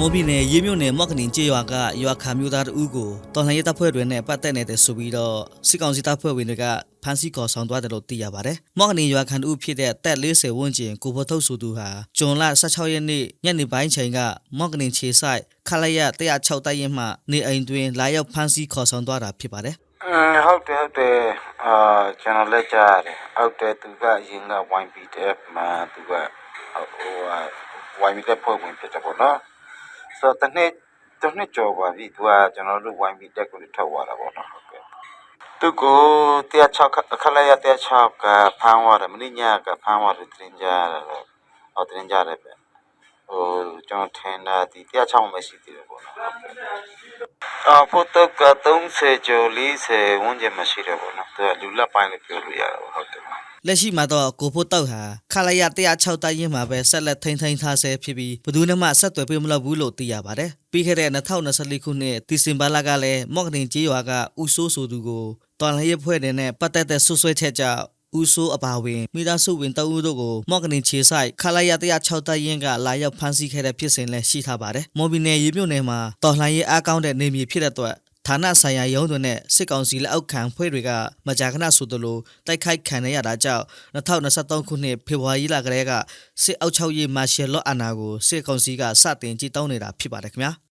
မော်ပြည်နယ်ရေးမြို့နယ်မော့ကနင်ကျေးရွာကရွာခါမျိုးသားတဦးကိုတော်လှန်ရေးတပ်ဖွဲ့တွေနဲ့ပတ်သက်နေတဲ့ဆိုပြီးတော့စစ်ကောင်စီတပ်ဖွဲ့ဝင်တွေကဖမ်းဆီးခေါ်ဆောင်သွားတယ်လို့သိရပါတယ်။မော့ကနင်ရွာခန်တဦးဖြစ်တဲ့တက်40ဝန်းကျင်ကိုဖို့ထုတ်ဆိုသူဟာဂျွန်လ16ရက်နေ့ညနေပိုင်းချိန်ကမော့ကနင်ခြေဆိုင်ခလိုက်ရ106တိုက်ရင်မှနေအိမ်တွင်လာရောက်ဖမ်းဆီးခေါ်ဆောင်သွားတာဖြစ်ပါတယ်။อืมဟုတ်တယ်ဟုတ်တယ်အာကျွန်တော်လက်ကြားရတယ်ဟုတ်တယ်သူကအရင်က YPTF မှာသူကဟိုဟို YPTF ဖွဲ့ဝင်ဖြစ်တယ်ပေါ့နော် ဆိုတော့တစ်နှစ်တစ်နှစ်ကျော်ပါပြီသူကကျွန်တော်တို့ YPTF ကိုထွက်သွားတာပေါ့နော်ဟုတ်ကဲ့သူကို106ခက်လိုက်ရ106ကဖမ်းသွားတယ်မင်းညကဖမ်းသွားတယ်တင်ကြရတယ်ဟောတင်ကြတယ်ပဲ ဟိုကျွန်တော်ထင်တာဒီ106မရှိသေးတယ်ပေါ့နော်ဟုတ်ကဲ့အာဖိုတော့က30ကျော်40ဝန်းကျင်မရှိတယ်ပေါ့နော်သူကလူလက်ပိုင်းလို့ပြောလို့ရတာပေါ့ဟုတ်တယ်လက်ရှိမှာတော့ကိုဖို့တောက်ဟာခလာရ106တိုက်ရင်မှာပဲဆက်လက်ထိန်းသိမ်းထားဆဲဖြစ်ပြီးဘယ်သူမှဆက်သွယ်ပေးမလို့ဘူးလို့သိရပါတယ်။ပြီးခဲ့တဲ့2024ခုနှစ်ဒီဇင်ဘာလကလည်းမော့ကတင်ကျေးရွာကဥဆိုးဆိုသူကိုတော်လှန်ရေးဖွဲ့တဲ့ပတ်သက်တဲ့ဆွဆွဲချက်ကြောင့် ဦးဆိုးအပါဝင်မိသားစုဝင်တအုပ်တို့ကိုမော့ကနင်ခြေဆိုင်ခလာရ106တိုက်ရင်ကလာရောက်ဖမ်းဆီးခဲ့တဲ့ဖြစ်စဉ်လည်းရှိထားပါတယ်။မော်ဘီနယ်ရေမြို့နယ်မှာတော်လှန်ရေးအားကောင်းတဲ့နေမြေဖြစ်တဲ့အတွက်ဌာနဆိုင်ရာရုံးတွေနဲ့စစ်ကောင်စီလက်အောက်ခံဖွဲ့တွေကမကြာခဏဆိုသလိုတိုက်ခိုက်ခံရတာကြောင့်2023ခုနှစ်ဖေဖော်ဝါရီလကတည်းကစစ်အောက်ချုပ်ရေးမာရှယ်လော့အာနာကိုစစ်ကောင်စီကစတင်ကြီးတောင်းနေတာဖြစ်ပါတယ်ခင်ဗျာ။